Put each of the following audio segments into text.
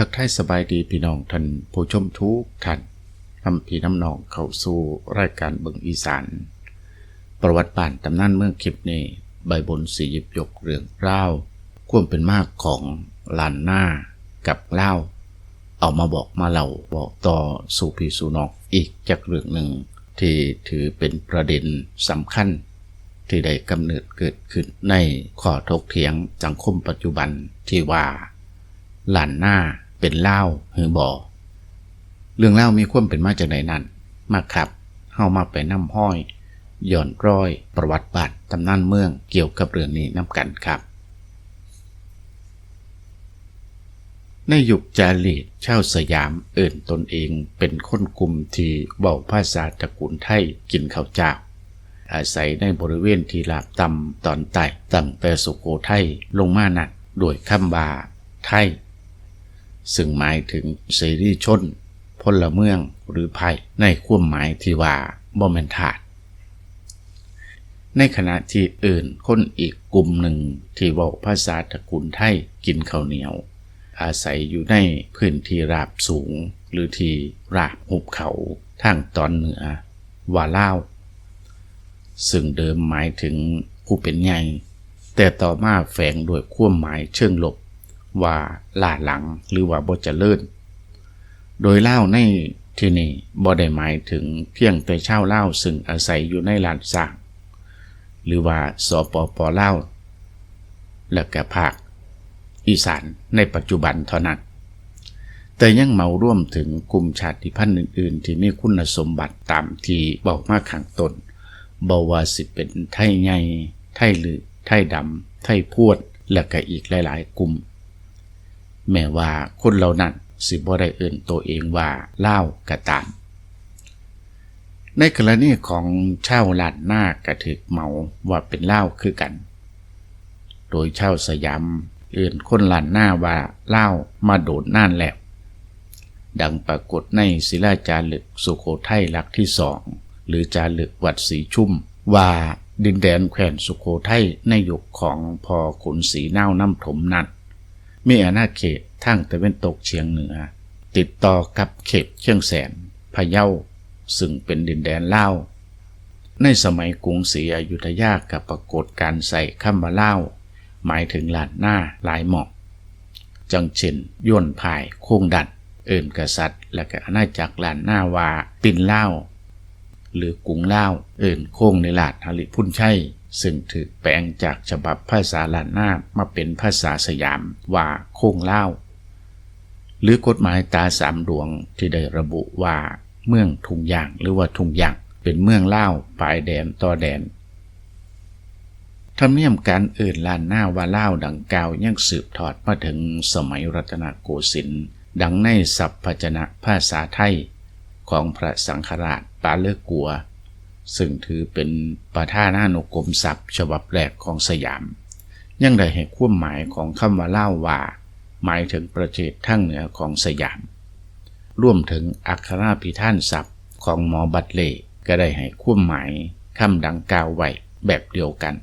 ทักทายสบายดีพี่น้องท่านผู้ชมทุกท่านนำพี่น้ำนองเข้าสู่รายการเบิงอีสาน ประวัติบ้านตำนานเมืองคลิปนี้ใบบนสีหยิบยกเรื่องเล่าควมเป็นมากของลานหน้ากับเล่าเอามาบอกมาเล่าบอกต่อสู่พี่สู่น้องอีกจากเรื่องหนึ่ง ที่ถือเป็นประเด็นสำคัญ ที่ได้กำเนิดเกิดขึ้นในข้อถกเถียงสังคมปัจจุบันที่ว่าหลานหน้า เป็นเล่าหรือบ่อเรื่องเล่ามีความเป็นมาจากไหนนั้นมาครับเฮามาไปน้ำห้อยย่อนร้อย ประวัติบาทตำนานเมืองเกี่ยวกับเรื่องนี้น้ำกันครับ ในยุคจารีตชาวสยามเอิ่นตนเองเป็นคนกลุ่มที่เว้าภาษาตระกูลไทยกินข้าวเจ้า อาศัยในบริเวณที่ลาบต่ำตอนใต้ตั้งแต่สุโขทัยลงมานัดโดยคำว่าไทย ซึ่งหมายถึงเสรีชนพลเมืองหรือภัยในความหมายที่ว่าบ่แมนทาสในขณะที่อื่นคนอีกกลุ่มหนึ่งที่เว้าภาษาตระกูลไทยกินข้าวเหนียว อาศัยอยู่ในพื้นที่ราบสูง หรือที่ราบหุบเขาทางตอนเหนือว่าเล่าซึ่งเดิมหมายถึงผู้เป็นใหญ่แต่ต่อมาแฝงด้วยความหมายเชิงลบ ว่าล่าหลังหรือว่าบ่เจริญโดยเล่าในที่นี่บ่ได้หมายถึงเพียงแต่ชาวเล่าซึ่งอาศัยอยู่ในลานสร้างหรือว่าสปปเล่าและก็ภาค อีสานในปัจจุบันเท่านั้น แต่ยังเมาร่วมถึงกลุ่มชาติพันธุ์อื่น ๆ ที่มีคุณสมบัติตามที่บอกมาข้างตนบาว่าสิเป็นไทยใหญ่ไทยลือไทยดำไทยพวด และก็อีกหลาย ๆ กลุ่ม แม้ว่าคนเหล่านั้นสิบ่ได้เอื่นตัวเองว่าเล่าวกะตาม ในกรณีของเช่าลาดหน้ากระถึกเมาว่าเป็นเล่าคือกัน โดยเช่าสยามเอื่นคนลานหน้าว่าเล่ามาโดดน่านแล้วดังปรากฏในศิลาจารึกสุโขทัยหลักที่สองหรือจารึกวัดสีชุ่ม ว่าดินแดนแขวนสุโขทัยในยุคของพอขุนศรีน่าวน้ำถมนั้น มีอาณาเขตทางตะเวนตกเฉียงเหนือ ติดต่อกับเขตเชียงแสนพะเยาซึ่งเป็นดินแดนเล่าในสมัยกรุงศรีอยุธยากับปรากฏการใส่คำว่าเล่า หมายถึงหลานหน้าหลายหมอก จังเช่นย่นพายโค้งดัด เอิ่นกษัตริย์ และก็อาณาจักรหลานหน้าวาปินเล่า หรือกรุงเล่าเอิ่นโค้งในหลาดฮลิพุ่นชัย ซึ่งถือแปลงจากฉบับภาษาลานนามาเป็นภาษาสยามว่าโค้งเล่า หรือกฎหมายตาสามดวงที่ได้ระบุว่า เมืองทุงยางหรือว่าทุงยางเป็นเมืองเล่าปลายแดนต่อแดนธรรมเนียมการเอื่นลานหน้าว่าเล่าดังกล่าวยังสืบทอดมาถึงสมัยรัตนโกสินทร์ดังในสัพพจนะภาษาไทย ของพระสังฆราชปาเลกัว ซึ่งถือเป็นประธานานุกรมศัพท์ฉบับแรกของสยาม ยังได้ให้ความหมายของคำว่าเล่าว่า หมายถึงประเทศทั้งเหนือของสยาม ร่วมถึงอักขราพิท่านศัพท์ของหมอบัตเล่ก็ได้ให้ความหมายคำดังกล่าวไว้แบบเดียวกัน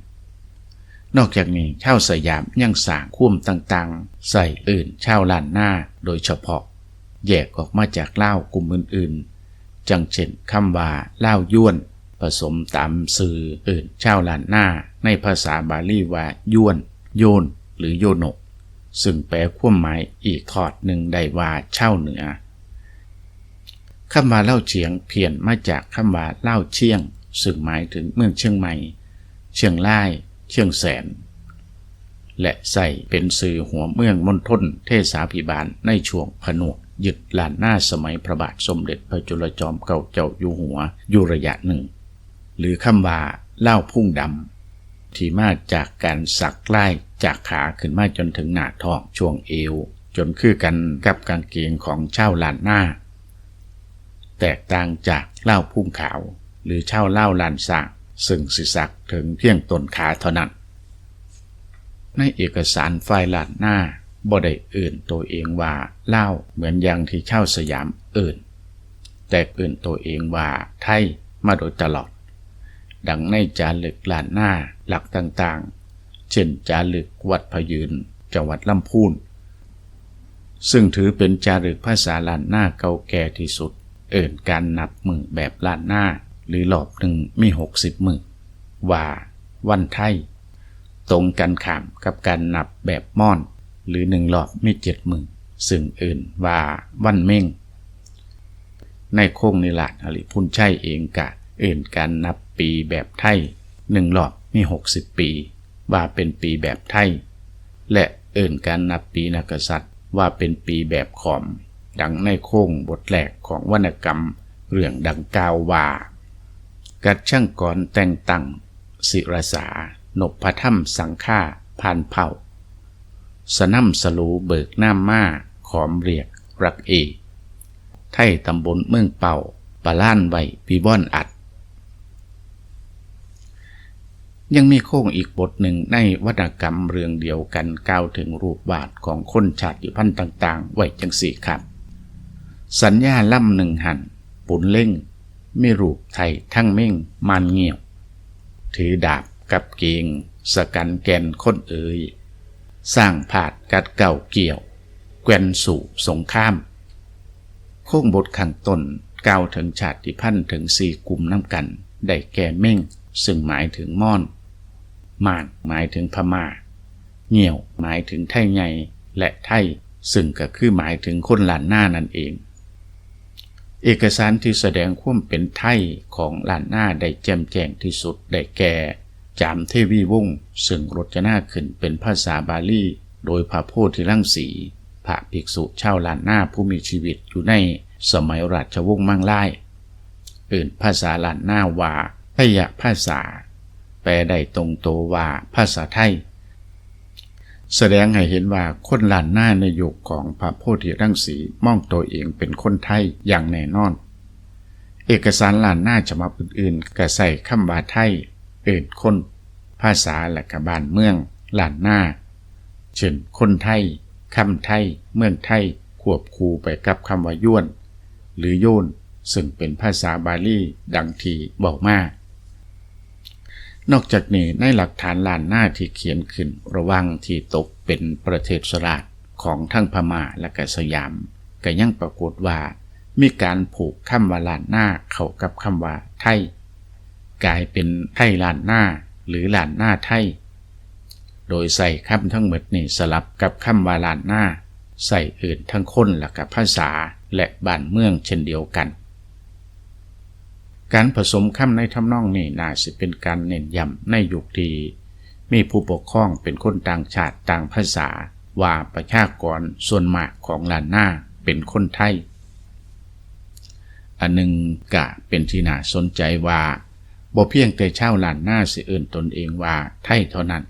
นอกจากนี้ชาวสยามยังสร้างคุ้มต่างๆ ใส่อื่นชาวล้านหน้าโดยเฉพาะ แยกออกมาจากเล่ากลุ่มอื่นๆ จังเช่นคำว่าเล่าย้วน ผสมตามสื่ออื่นชาวล้านหน้า ในภาษาบาลีว่าย้วน โยน หรือโยนก ซึ่งแปลความหมายอีกทอดหนึ่งได้ว่าเช่าเหนือคำว่าเล่าเฉียงเพี้ยนมาจากคำว่าเล่าเชียง ซึ่งหมายถึงเมืองเชียงใหม่ เชียงราย เชียงแสน และใส่เป็นสื่อหัวเมืองมณฑลเทศาพิบาลในช่วงผนวกยึดลานหน้าสมัยพระบาทสมเด็จพระจุลจอมเกล้าเจ้าอยู่หัวอยู่ระยะหนึ่ง หรือคำว่าเล่าพุ่งดำที่มาจากการสักไล่จากขาขึ้นมาจนถึงหน้าท้องช่วงเอว จนคือกันกับกางเกงของเช่าลานหน้า แตกต่างจากเล่าพุ่งขาว หรือเช่าเล่าลานสร้างซึ่งสิสักถึงเพียงต้นขาเท่านั้น ในเอกสารไฟล์ลานหน้าบ่ได้เอื่นตัวเองว่าเล่าเหมือนอย่างที่เช่าสยามเอื่น แต่เอื่นตัวเองว่าไทยมาโดยตลอด ดังในจารึกลานหน้าหลักต่างๆ เช่นจารึกวัดพยืนจังหวัดลำพูนซึ่งถือเป็นจารึกภาษาล้านหน้าเก่าแก่ที่สุด เอิ่นการนับมือแบบล้านหน้า หรือหลอบหนึ่งมีหกสิบมือว่าวันไทย ตรงกันข้ามกับการนับแบบม่อน หรือหนึ่งหลอบมีเจ็ดมือซึ่งอื่นว่าวันเม่ง ในโค้งนิลาดอริพุนชัยเองกะ อื่นการนับปีแบบไทยหนึ่งหลอบมีหกสิบปี ว่าเป็นปีแบบไทย และอื่นการนับปีนักษัตริย์ว่าเป็นปีแบบขอม ดังในโค้งบทแรกของวรรณกรรมเรื่องดังกล่าวว่า กัดช่างก่อนแต่งตั้งศิรสา นพพระถ้ำสังฆาผ่านเผ่า สนำสลูเบิกหน้ำมาขอมเรียกรักเอไทยตำบลเมืองเป่าปะล้านไว้ปีบ้อนอัด ยังมีโค้งอีกบทหนึ่งในวรรณกรรมเรื่องเดียวกันกล่าวถึงรูปวาดของคนชาติพันธุ์ต่าง ๆ ไว้จังสี่ครับ สัญญาล่ำหนึ่งหัน ปุนเล่งไม่รูปไทยทั้งเม่งมานเงี่ยว ถือดาบกับเกงสกันแกนคนเอ๋ยสร้างผาดกัดเก่าเกี่ยว แกวนสู่สงข้าม โค้งบทขังตนกล่าวถึงชาติพันธุ์ถึงสี่กลุ่มน้ำกัน ได้แก่เม่ง ซึ่งหมายถึงม่อน มานหมายถึงพมา่าเหี่ยวหมายถึงไทยใหญ่และไทยซึ่งก็คือหมายถึงคนหลานหน้านั่นเอง เอกสารที่แสดงความเป็นไทยของหลานหน้าได้แจ่มแจ้งที่สุดได้แก่จามเทวีวงศ์ซึ่งรจนาขึ้นเป็นภาษาบาลีโดยพระโพธิลังสีพระภิกษุชาวลานนาผู้มีชีวิตอยู่ในสมัยราชวงศ์มั่งไล่อื่นภาษาลานนาว่าพยะภาษา แปลได้ตรงโตวว่าภาษาไทย แสดงให้เห็นว่าคนล้านหน้าในยุคของพระโพธิรังสีมองตัวเองเป็นคนไทยอย่างแน่นอน เอกสารล้านหน้าฉบับอื่นๆก็ใส่คำว่าไทยเอื่นคนภาษาและกบานเมืองล้านหน้า เช่นคนไทยคำไทย เมืองไทยควบคู่ไปกับคำว่าย้วน หรือโยนซึ่งเป็นภาษาบาลีดังที่บอกมา นอกจากนี้ในหลักฐานล้านหน้าที่เขียนขึ้นระหว่างที่ตกเป็นประเทศสลาดของทั้งพม่าและกสยามก็ยังปรากฏว่า มีการผูกคำว่าล้านหน้าเข้ากับคำว่าไทย กลายเป็นไทยล้านหน้าหรือล้านหน้าไทย โดยใส่คำทั้งหมดนี่สลับกับคำว่าล้านหน้า ใส่อื่นทั้งคนและกับภาษาและบ้านเมืองเช่นเดียวกัน การผสมคำในทำนองนี้น่าสิเป็นการเน้นย้ำในยุคที่มีผู้ปกครองเป็นคนต่างชาติต่างภาษา ว่าประชากรส่วนมากของลานหน้าเป็นคนไทย อันหนึ่งกะเป็นที่น่าสนใจว่าบ่เพียงแต่ชาวลานหน้าสิเอื่นตนเองว่าไทยเท่านั้น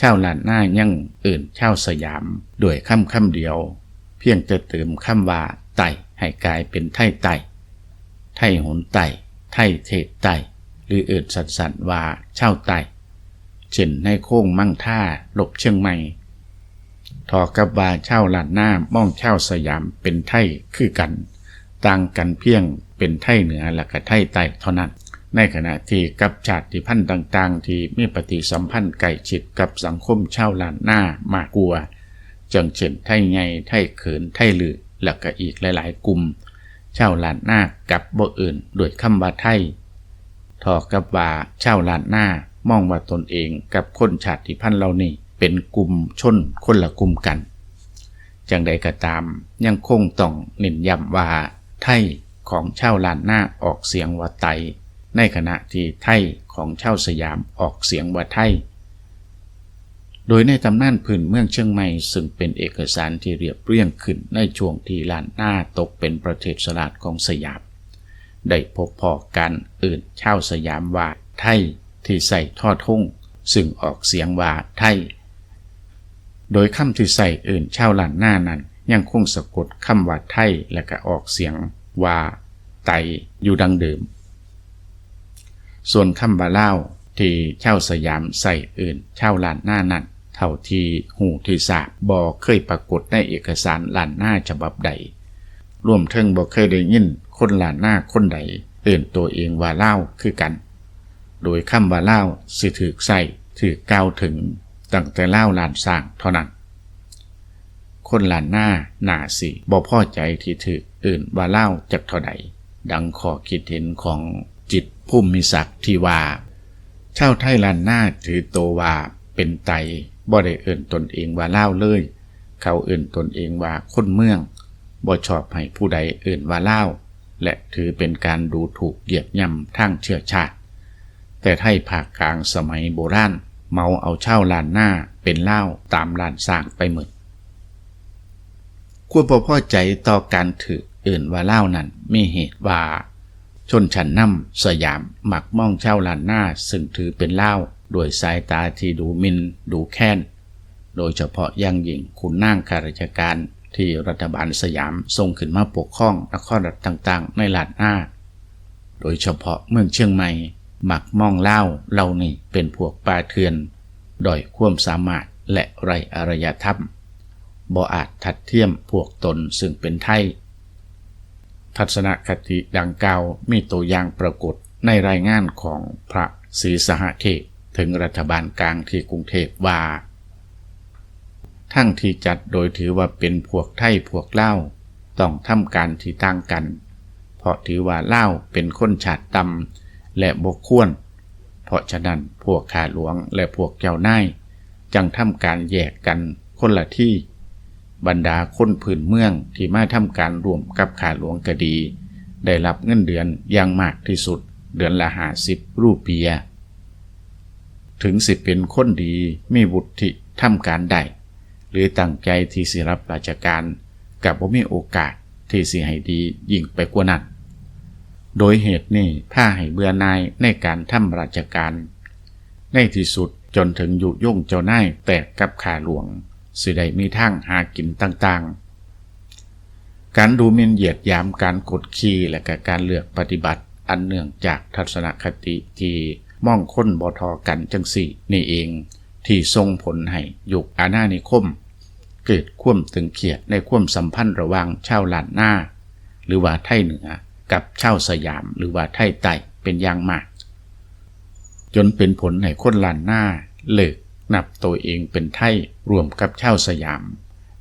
ชาวลานหน้ายังเอื่นชาวสยามด้วยคำคำเดียว เพียงจะเติมคำว่าไต่ให้กลายเป็นไทยไต่ไทยหนไต่ ไทยเทศไต่หรือเอื่นสันว่าชาไต่เช่นในโค้งมั่งท่าหลบเชียงใหม่ทอกับว่าเช่าลานหน้ามองเช่าสยามเป็นไทยคือกัน ต่างกันเพียงเป็นไทยเหนือและก็ไทยใต้เท่านั้น ในขณะที่กับชาติพันธุ์ต่าง ๆ ที่มีปฏิสัมพันธ์ใกล้ชิดกับสังคมเช่าลานหน้ามากกลัวจังเช่นไทยไงไทยเขินไทยลือและก็อีกหลาย ๆ กลุ่ม เช่าลานหน้ากับบ่อื่นโดยคำว่าไทยทอกับว่าเช่าลานหน้ามองว่าตนเองกับคนชาติพันธุ์เหล่านี้เป็นกลุ่มชนคนละกลุ่มกัน จังใดก็ตามยังคงต้องเน้นย้ำว่าไทยของชาวล้านหน้าออกเสียงว่าไต ในขณะที่ไทยของชาวสยามออกเสียงว่าไทย โดยในตำนานพื้นเมืองเชียงใหม่ซึ่งเป็นเอกสารที่เรียบเรียงขึ้นในช่วงที่ล้านหน้าตกเป็นประเทศสลาดของสยาม ได้พบพอการอื่นชาวสยามว่าไทยที่ใส่ทอดทุ่งซึ่งออกเสียงว่าไทย โดยคำที่ใส่อื่นชาวล้านหน้านั้น ยังคงสะกดคำว่าไทยและก็ออกเสียงว่าไตอยู่ดังเดิม ส่วนคำว่าเล่าที่ช่าสยามใส่อื่นช่าล้านหน้านั้น เท่าที่หูที่สาบบอเคยปรากฏในเอกสารล้านหน้าฉบับใดรวมถึงบอเคยได้ยินคนล้านหน้าคนใดเอื่นตัวเองว่าเล่าคือกัน โดยคำว่าเล่าสิถือใส่ถือกล่าวถึงตั้งแต่เล่าลานสร้างเท่านั้น คนล้านหน้าหน้าสิบ่พอใจที่ถืออื่นว่าเล่าจักเท่าใดดังขอคิดเห็นของจิตภูมิศักดิ์ที่ว่าชาไทยล้านหน้าถือโตวว่าเป็นไต บ่ได้เอิ่นตนเองว่าเล่าเลย เขาเอิ่นตนเองว่าคนเมืองบ่ชอบให้ผู้ใดเอิ่นว่าเล่าและถือเป็นการดูถูกเหยียดย่ำทางเชื้อชาติ แต่ไทยภาคกลางสมัยโบราณเมาเอาเช่าลานหน้าเป็นเล่าตามลานสร้างไปหมดควรบ่พอใจต่อการถือเอื่นว่าเล่านั้นมีเหตุว่า ชนชั้นนำสยามหมักมองเช่าลานหน้าซึ่งถือเป็นเล่า วโดยสายตาที่ดูมินดูแค้น โดยเฉพาะยังยิ่งคุณนางข้าราชการที่รัฐบาลสยามส่งขึ้นมาปกครองนครรัฐต่างๆ ในลานหน้า โดยเฉพาะเมืองเชียงใหม่หมักมองเล่าเล่านี้เป็นพวกปลาเทือนด้อยความสามารถและไรอารยธรรมบ่อาจทัดเทียมพวกตนซึ่งเป็นไทย ทัศนคติดังกล่าวมีตัวอย่างปรากฏในรายงานของพระศรีสหเทพ ถึงรัฐบาลกลางที่กรุงเทพว่า ทั้งที่จัดโดยถือว่าเป็นพวกไทยพวกเล่าต้องทำการที่ต่างกัน เพราะถือว่าเล่าเป็นคนชาติต่ำและบกควรเพราะฉะนั้นพวกข้าหลวงและพวกเจ้านายจังทำการแยกกันคนละที่ บรรดาคนพื้นเมืองที่มาทำการรวมกับข้าหลวงก็ดี ได้รับเงินเดือนอย่างมากที่สุดเดือนละหาสิบรูเปีย ถึงสิเป็นคนดีมีวุฒิทำการได้หรือตั้งใจที่สิรับราชการกับบ่มีโอกาสที่สิให้ดียิ่งไปกว่านั้น โดยเหตุนี้ผ้าให้เบื่อนายในการทำราชการ ในที่สุดจนถึงยุย่งเจ้านายแตกกับข่าหลวงสิได้มีทางหากินต่างๆ การดูมินเหยียดยามการกดขี่และกการเลือกปฏิบัติอันเนื่องจากทัศนคติที่ มองค้นบทอกันจังสี่นี่เองที่ทรงผลให้ยุคอาณานิคม เกิดความตึงเขียดในความสัมพันธ์ระหว่างชาวล้านหน้าหรือว่าไทยเหนือกับชาวสยามหรือว่าไทยใต้เป็นอย่างมาก จนเป็นผลให้คนล้านหน้าเลิกนับตัวเองเป็นไทยรวมกับชาวสยาม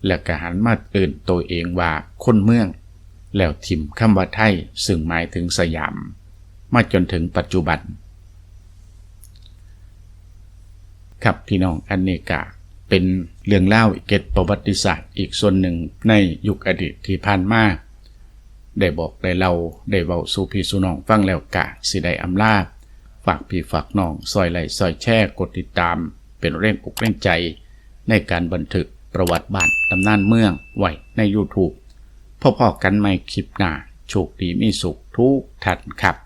และกหันมาเอื่นตัวเองว่าคนเมือง แล้วทิมคำว่าไทยซึ่งหมายถึงสยาม มาจนถึงปัจจุบัน ครับพี่น้องอันกะเป็นเรื่องเล่าเกตประวัติศาสตร์อีกส่วนหนึ่งในยุคอดีตที่ผ่านมาได้บอกได้เล่าได้เว้าสู่พี่สู่น้องฟังแล้วกะสิได้อำลาฝากพี่ฝากน้องซอยไหลซอยแช่กดติดตาม เป็นเร่งอกเร่งใจ ในการบันทึกประวัติบ้านตำนานเมืองไว้ใน YouTube พอๆกันใหม่คลิปหน้าโชคดีมีสุขทุกท่านครับ